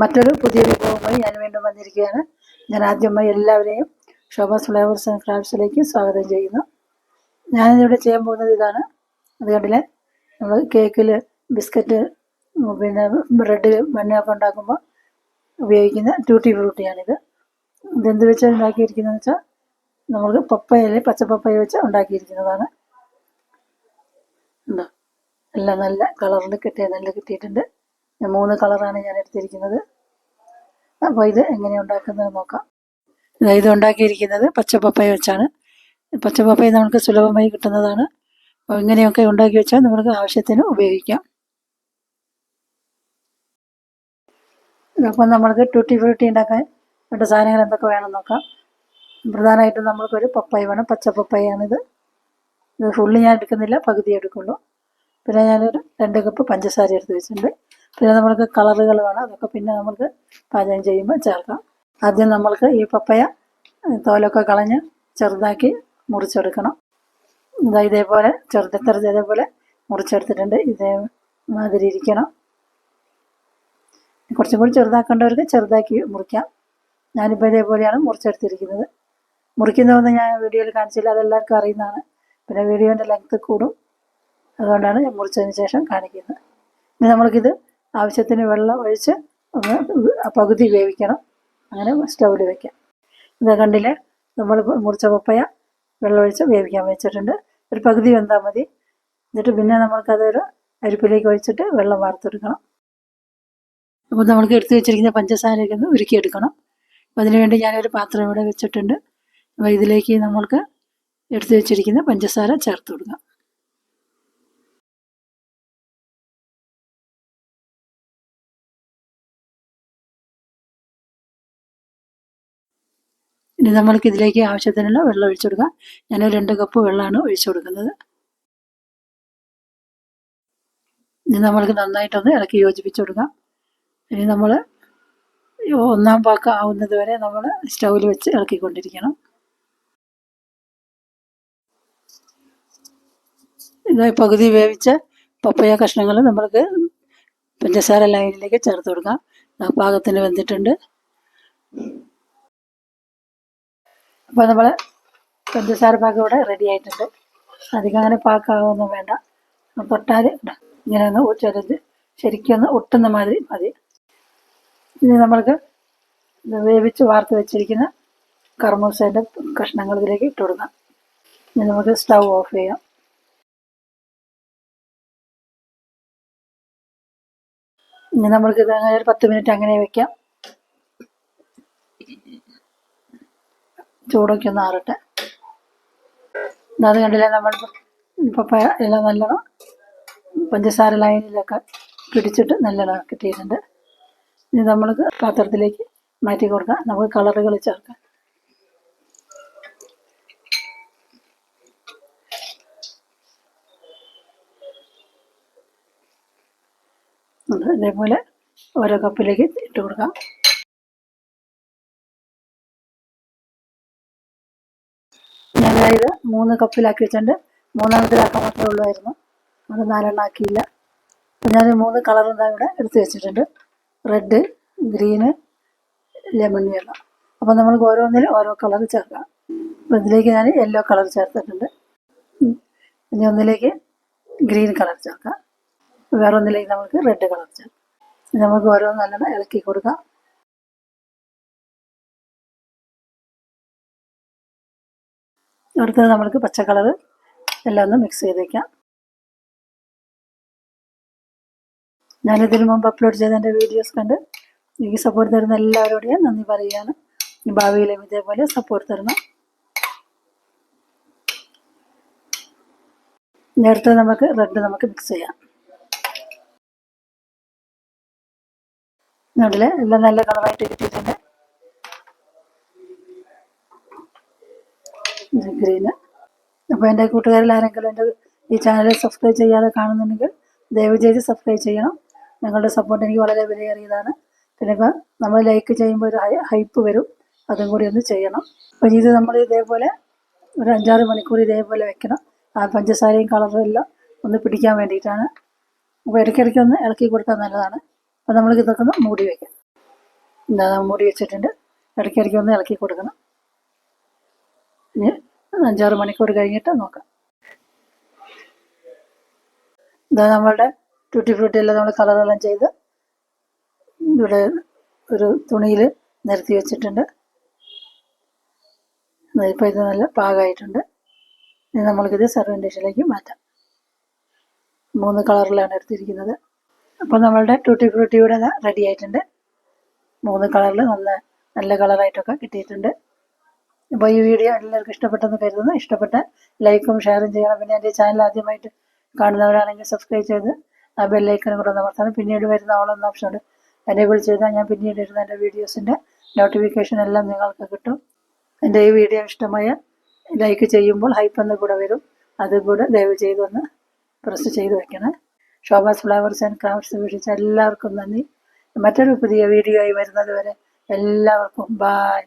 മറ്റൊരു പുതിയ വിഭവമായി ഞാൻ വീണ്ടും വന്നിരിക്കുകയാണ്. ഞാൻ ആദ്യമായി എല്ലാവരെയും ഷോബാസ് ഫ്ലേവേഴ്സ് ആൻഡ് ക്രാഫ്റ്റ്സിലേക്ക് സ്വാഗതം ചെയ്യുന്നു. ഞാനിതിവിടെ ചെയ്യാൻ പോകുന്നത് ഇതാണ്. അത് കണ്ടില്ലേ? നമ്മൾ കേക്കിൽ ബിസ്ക്കറ്റ് പിന്നെ ബ്രെഡ് മണ്ണൊക്കെ ഉണ്ടാക്കുമ്പോൾ ഉപയോഗിക്കുന്ന ട്യൂട്ടി ഫ്രൂട്ടിയാണിത് ഇതെന്ത് വെച്ചാൽ ഉണ്ടാക്കിയിരിക്കുന്നതെന്ന് വെച്ചാൽ നമുക്ക് പപ്പയല്ലേ പച്ച പപ്പയ വെച്ച് ഉണ്ടാക്കിയിരിക്കുന്നതാണ്. ഉണ്ടോ? എല്ലാം നല്ല കളറിൽ കിട്ടിയ നല്ല കിട്ടിയിട്ടുണ്ട്. മൂന്ന് കളറാണ് ഞാൻ എടുത്തിരിക്കുന്നത്. അപ്പോൾ ഇത് എങ്ങനെ ഉണ്ടാക്കുന്നത് നോക്കാം. ഇത് ഉണ്ടാക്കിയിരിക്കുന്നത് പച്ചപ്പപ്പായ വെച്ചാണ്. പച്ചപ്പപ്പായ നമുക്ക് സുലഭമായി കിട്ടുന്നതാണ്. അപ്പോൾ ഇങ്ങനെയൊക്കെ ഉണ്ടാക്കി വെച്ചാൽ നമുക്ക് ആവശ്യത്തിന് ഉപയോഗിക്കാം. അപ്പം നമ്മൾക്ക് ടൂട്ടി ഫ്രൂട്ടി ഉണ്ടാക്കാൻ വേണ്ട സാധനങ്ങൾ എന്തൊക്കെ വേണം നോക്കാം. പ്രധാനമായിട്ടും നമ്മൾക്കൊരു പപ്പായ വേണം. പച്ച പപ്പായാണിത് ഇത് ഫുള്ള് ഞാൻ എടുക്കുന്നില്ല പകുതി എടുക്കുള്ളൂ. പിന്നെ ഞാനൊരു രണ്ട് കപ്പ് പഞ്ചസാര എടുത്ത് വെച്ചിട്ടുണ്ട്. പിന്നെ നമ്മൾക്ക് കളറുകൾ വേണം. അതൊക്കെ പിന്നെ നമുക്ക് പാചകം ചെയ്യുമ്പോൾ ചേർക്കാം. ആദ്യം നമ്മൾക്ക് ഈ പപ്പയ തോലൊക്കെ കളഞ്ഞ് ചെറുതാക്കി മുറിച്ചെടുക്കണം. ഇതാ ഇതേപോലെ ചെറുതെത്ര ഇതേപോലെ മുറിച്ചെടുത്തിട്ടുണ്ട്. ഇതേ മാതിരി ഇരിക്കണം. കുറച്ചും കൂടി ചെറുതാക്കേണ്ടവർക്ക് ചെറുതാക്കി മുറിക്കാം. ഞാനിപ്പോൾ ഇതേപോലെയാണ് മുറിച്ചെടുത്തിരിക്കുന്നത്. മുറിക്കുന്നതൊന്നും ഞാൻ വീഡിയോയിൽ കാണിച്ചില്ല. അതെല്ലാവർക്കും അറിയുന്നതാണ്. പിന്നെ വീഡിയോന്റെ ലെങ്ത്ത് കൂടും. അതുകൊണ്ടാണ് ഞാൻ മുറിച്ചതിന് ശേഷം കാണിക്കുന്നത്. ഇനി നമ്മൾക്കിത് ആവശ്യത്തിന് വെള്ളം ഒഴിച്ച് ഒന്ന് പകുതി വേവിക്കണം. അങ്ങനെ സ്റ്റൗവിൽ വയ്ക്കാം ഇത് കണ്ടില്ലേ? നമ്മൾ മുറിച്ച പപ്പയ വെള്ളം ഒഴിച്ച് വേവിക്കാൻ വെച്ചിട്ടുണ്ട്. ഒരു പകുതി വെന്താൽ മതി. എന്നിട്ട് പിന്നെ നമ്മൾക്കതൊരു അരിപ്പിലേക്ക് ഒഴിച്ചിട്ട് വെള്ളം വാർത്തെടുക്കണം. അപ്പോൾ നമ്മൾക്ക് എടുത്തു വെച്ചിരിക്കുന്ന പഞ്ചസാരയൊക്കെ ഒന്ന് ഉരുക്കിയെടുക്കണം. അപ്പോൾ അതിനുവേണ്ടി ഞാനൊരു പാത്രം ഇവിടെ വെച്ചിട്ടുണ്ട്. അപ്പോൾ ഇതിലേക്ക് നമ്മൾക്ക് എടുത്തു വെച്ചിരിക്കുന്ന പഞ്ചസാര ചേർത്ത് കൊടുക്കാം. ഇനി നമ്മൾക്ക് ഇതിലേക്ക് ആവശ്യത്തിനുള്ള വെള്ളം ഒഴിച്ചു കൊടുക്കാം. ഞാൻ രണ്ട് കപ്പ് വെള്ളമാണ് ഒഴിച്ചു കൊടുക്കുന്നത്. ഇനി നമ്മൾക്ക് നന്നായിട്ടൊന്ന് ഇളക്കി യോജിപ്പിച്ചു കൊടുക്കാം. ഇനി നമ്മൾ ഒന്നാം പാക്ക് ആവുന്നത് വരെ നമ്മൾ സ്റ്റൗവിൽ വെച്ച് ഇളക്കിക്കൊണ്ടിരിക്കണം. ഇതായി പകുതി വേവിച്ച പപ്പയ കഷ്ണങ്ങൾ നമ്മൾക്ക് പഞ്ചസാര ലൈനിലേക്ക് ചേർത്ത് കൊടുക്കാം. പാകത്തിന് വെന്തിട്ടുണ്ട്. അപ്പോൾ നമ്മൾ പഞ്ചസാര പാകം ഇവിടെ റെഡി ആയിട്ടുണ്ട്. അധികം അങ്ങനെ പാക്കാകൊന്നും വേണ്ട. തൊട്ടാൽ ഇങ്ങനെ ഒന്ന് ചെറുത് ശരിക്കും ഒന്ന് ഒട്ടുന്ന മാതിരി മതി. ഇനി നമ്മൾക്ക് വേവിച്ച് വാർത്ത് വെച്ചിരിക്കുന്ന കർമ്മസേന്റെ കഷ്ണങ്ങൾ ഇതിലേക്ക് ഇട്ട് കൊടുക്കാം. ഇനി നമുക്ക് സ്റ്റൗ ഓഫ് ചെയ്യാം. ഇനി നമ്മൾക്ക് ഇത് അങ്ങനെ ഒരു പത്ത് മിനിറ്റ് അങ്ങനെ വെക്കാം. ചൂടൊക്കെ ഒന്ന് ആറട്ടെ. അത് കണ്ടില്ലേ നമ്മൾ പപ്പായ എല്ലാം നല്ലോണം പഞ്ചസാര ലൈനിലൊക്കെ പിടിച്ചിട്ട് നല്ലോണം കിട്ടിയിട്ടുണ്ട്. ഇനി നമ്മൾക്ക് പാത്രത്തിലേക്ക് മാറ്റി കൊടുക്കാം. നമുക്ക് കളറുകൾ ചേർക്കാം. ഇതേപോലെ ഓരോ കപ്പിലേക്ക് ഇട്ട് കൊടുക്കാം. ഞാനതായത് മൂന്ന് കപ്പിലാക്കി വെച്ചിട്ടുണ്ട് ആക്കാൻ മാത്രമേ ഉള്ളുമായിരുന്നു അത് നാലെണ്ണം ആക്കിയില്ല. അപ്പം ഞാൻ മൂന്ന് എന്താ ഇവിടെ എടുത്ത് വെച്ചിട്ടുണ്ട്. റെഡ് ഗ്രീന് ലെമൺ യെല്ലോ അപ്പം നമ്മൾക്ക് ഓരോന്നിലും ഓരോ കളർ ചേർക്കാം. അപ്പം ഇതിലേക്ക് ഞാൻ യെല്ലോ കളർ ചേർത്തിട്ടുണ്ട്. ഇനി ഒന്നിലേക്ക് ഗ്രീൻ കളർ ചേർക്കാം. വേറെ ഒന്നിലേക്ക് നമുക്ക് റെഡ് കളർ ചേർക്കാം. നമുക്ക് ഓരോ നല്ലോണം ഇളക്കി കൊടുക്കാം. അടുത്തത് നമ്മൾക്ക് പച്ച കളർ എല്ലാം ഒന്ന് മിക്സ് ചെയ്ത് വയ്ക്കാം ഞാനിതിനു മുമ്പ് അപ്ലോഡ് ചെയ്ത എന്റെ വീഡിയോസ് കണ്ട് എനിക്ക് സപ്പോർട്ട് തരുന്ന എല്ലാവരോടും ഞാൻ നന്ദി പറയുകയാണ്. ഭാവിയിലും ഇതേപോലെ സപ്പോർട്ട് തരണം. നേരത്തെ നമുക്ക് റെഡ് നമുക്ക് മിക്സ് ചെയ്യാം. നോട്ടിൽ എല്ലാം നല്ല കളറായിട്ട് കിട്ടിയിട്ടുണ്ട്. ഗ്രീന് അപ്പോൾ എന്റെ കൂട്ടുകാരിൽ ആരെങ്കിലും എന്റെ ഈ ചാനൽ സബ്സ്ക്രൈബ് ചെയ്യാതെ കാണുന്നുണ്ടെങ്കിൽ ദയവ് ചെയ്ത് സബ്സ്ക്രൈബ് ചെയ്യണം. നിങ്ങളുടെ സപ്പോർട്ട് എനിക്ക് വളരെ വിലയേറിയതാണ്. പിന്നെ ഇപ്പം നമ്മൾ ലൈക്ക് ചെയ്യുമ്പോൾ ഒരു ഹൈപ്പ് വരും. അതും കൂടി ഒന്ന് ചെയ്യണം. അപ്പോൾ ഇത് നമ്മൾ ഇതേപോലെ ഒരു അഞ്ചാറ് മണിക്കൂർ ഇതേപോലെ വെക്കണം. ആ പഞ്ചസാരയും കളറും എല്ലാം ഒന്ന് പിടിക്കാൻ വേണ്ടിയിട്ടാണ്. അപ്പോൾ ഇടയ്ക്കിടയ്ക്ക് ഒന്ന് ഇളക്കി കൊടുത്താൽ നല്ലതാണ്. അപ്പോൾ നമ്മൾ ഇതൊക്കെ ഒന്ന് മൂടി വയ്ക്കാം എന്താ മൂടി വെച്ചിട്ടുണ്ട്. ഇടയ്ക്കിടയ്ക്ക് ഒന്ന് ഇളക്കി കൊടുക്കണം. ഇനി അഞ്ചാറ് മണിക്കൂർ കഴിഞ്ഞിട്ട് നോക്കാം. ഇതാ നമ്മളുടെ ട്യൂട്ടി ഫ്രൂട്ടി എല്ലാം നമ്മൾ കളറെല്ലാം ചെയ്ത് ഇവിടെ ഒരു തുണിയിൽ നിരത്തി വെച്ചിട്ടുണ്ട്. ഇപ്പോൾ ഇത് നല്ല പാകമായിട്ടുണ്ട്. ഇനി നമ്മൾക്കിത് സെർവിങ് ഡിഷിലേക്ക് മാറ്റാം. മൂന്ന് കളറിലാണ് എടുത്തിരിക്കുന്നത്. അപ്പോൾ നമ്മളുടെ ട്യൂട്ടി ഫ്രൂട്ടി ഇവിടെ റെഡി ആയിട്ടുണ്ട്. മൂന്ന് കളറിൽ നല്ല നല്ല കളറായിട്ടൊക്കെ കിട്ടിയിട്ടുണ്ട്. അപ്പോൾ ഈ വീഡിയോ എല്ലാവർക്കും ഇഷ്ടപ്പെട്ടെന്ന് കരുതുന്നു. ഇഷ്ടപ്പെട്ട ലൈക്കും ഷെയറും ചെയ്യണം. പിന്നെ എന്റെ ചാനൽ ആദ്യമായിട്ട് കാണുന്നവരാണെങ്കിൽ സബ്സ്ക്രൈബ് ചെയ്ത് ആ ബെല്ലൈക്കനും കൂടെ അമർത്തണം. പിന്നീട് വരുന്ന ഓളെന്ന ഓപ്ഷൻ ഉണ്ട്. എനേബിൾ ചെയ്താൽ ഞാൻ പിന്നീട് ഇടുന്ന എന്റെ വീഡിയോസിന്റെ നോട്ടിഫിക്കേഷൻ എല്ലാം നിങ്ങൾക്ക് കിട്ടും. എന്റെ ഈ വീഡിയോ ഇഷ്ടമായ ലൈക്ക് ചെയ്യുമ്പോൾ ഹൈപ്പ് എന്ന് കൂടെ വരും. അതും കൂടെ ദയവ് ചെയ്തൊന്ന് പ്രസ് ചെയ്ത് വെക്കണം. ഷോബാസ് ഫ്ലവേഴ്സ് ആൻഡ് ക്രാഫ്റ്റ്സ് വീക്ഷിച്ച എല്ലാവർക്കും നന്ദി. മറ്റൊരു പുതിയ വീഡിയോ ആയി വരുന്നത് വരെ എല്ലാവർക്കും ബായ്